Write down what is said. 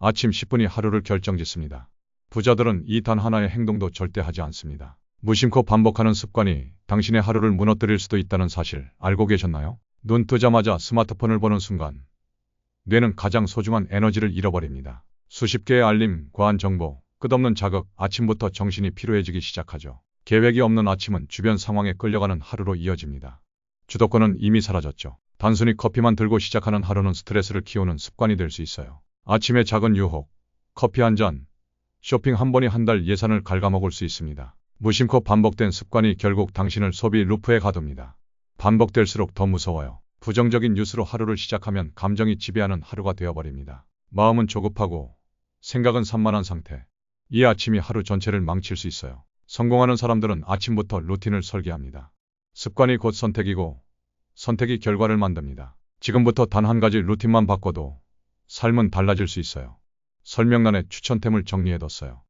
아침 10분이 하루를 결정짓습니다. 부자들은 이 단 하나의 행동도 절대 하지 않습니다. 무심코 반복하는 습관이 당신의 하루를 무너뜨릴 수도 있다는 사실 알고 계셨나요? 눈 뜨자마자 스마트폰을 보는 순간 뇌는 가장 소중한 에너지를 잃어버립니다. 수십 개의 알림, 과한 정보, 끝없는 자극, 아침부터 정신이 피로해지기 시작하죠. 계획이 없는 아침은 주변 상황에 끌려가는 하루로 이어집니다. 주도권은 이미 사라졌죠. 단순히 커피만 들고 시작하는 하루는 스트레스를 키우는 습관이 될 수 있어요. 아침의 작은 유혹, 커피 한 잔, 쇼핑 한 번이 한 달 예산을 갉아먹을 수 있습니다. 무심코 반복된 습관이 결국 당신을 소비 루프에 가둡니다. 반복될수록 더 무서워요. 부정적인 뉴스로 하루를 시작하면 감정이 지배하는 하루가 되어버립니다. 마음은 조급하고 생각은 산만한 상태. 이 아침이 하루 전체를 망칠 수 있어요. 성공하는 사람들은 아침부터 루틴을 설계합니다. 습관이 곧 선택이고 선택이 결과를 만듭니다. 지금부터 단 한 가지 루틴만 바꿔도 삶은 달라질 수 있어요. 설명란에 추천템을 정리해뒀어요.